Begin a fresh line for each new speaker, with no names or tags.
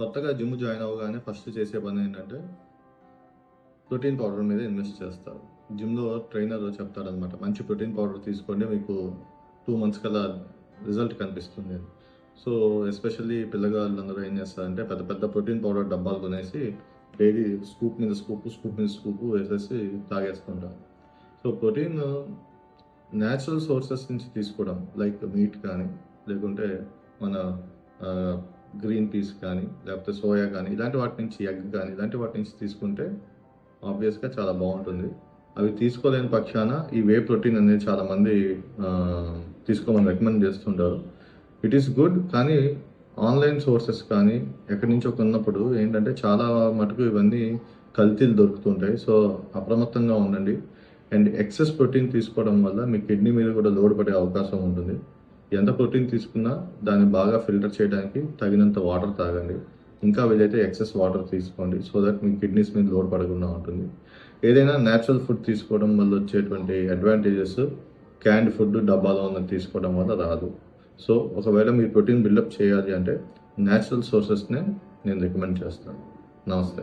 కొత్తగా gym join అవ్వగానే first చేసే పని ఏంటంటే ప్రోటీన్ పౌడర్ మీద ఇన్వెస్ట్ చేస్తారు. జిమ్లో ట్రైనర్ చెప్తారనమాట మంచి ప్రోటీన్ పౌడర్ తీసుకోండి మీకు టూ మంత్స్ కల్లా రిజల్ట్ కనిపిస్తుంది. సో ఎస్పెషల్లీ పిల్లగాళ్ళందరూ ఏం చేస్తారంటే పెద్ద పెద్ద ప్రోటీన్ పౌడర్ డబ్బాలు కొనేసి డైలీ స్కూప్ మీద స్కూప్ స్కూప్ మీద స్కూప్ వేసేసి తాగేస్తుంటారు. సో ప్రోటీన్ న్యాచురల్ సోర్సెస్ నుంచి తీసుకోవడం లైక్ మీట్ కానీ లేకుంటే మన గ్రీన్ పీస్ కానీ లేకపోతే సోయా కానీ ఇలాంటి వాటి నుంచి ఎగ్ కానీ ఇలాంటి వాటి నుంచి తీసుకుంటే ఆబ్వియస్గా చాలా బాగుంటుంది. అవి తీసుకోలేని పక్షాన ఈ వే ప్రోటీన్ అనేది చాలామంది తీసుకోమని రికమెండ్ చేస్తుంటారు. ఇట్ ఈస్ గుడ్ కానీ ఆన్లైన్ సోర్సెస్ కానీ ఎక్కడి నుంచో కొన్నప్పుడు ఏంటంటే చాలా మటుకు ఇవన్నీ కల్తీలు దొరుకుతుంటాయి. సో అప్రమత్తంగా ఉండండి. అండ్ ఎక్సెస్ ప్రోటీన్ తీసుకోవడం వల్ల మీ కిడ్నీ మీద కూడా లోడ్ పడే అవకాశం ఉంటుంది. ఎంత ప్రోటీన్ తీసుకున్నా దాన్ని బాగా ఫిల్టర్ చేయడానికి తగినంత వాటర్ తాగండి. ఇంకా వీలైతే ఎక్సెస్ వాటర్ తీసుకోండి సో దట్ మీ కిడ్నీస్ మీద లోడ్ పడకుండా ఉంటుంది. ఏదైనా న్యాచురల్ ఫుడ్ తీసుకోవడం వల్ల వచ్చేటువంటి అడ్వాంటేజెస్ క్యాండ్ ఫుడ్ డబ్బాలో ఉన్నది తీసుకోవడం వల్ల రాదు. సో ఒకవేళ మీరు ప్రోటీన్ బిల్డప్ చేయాలి అంటే న్యాచురల్ సోర్సెస్నే నేను రికమెండ్ చేస్తాను. నమస్తే.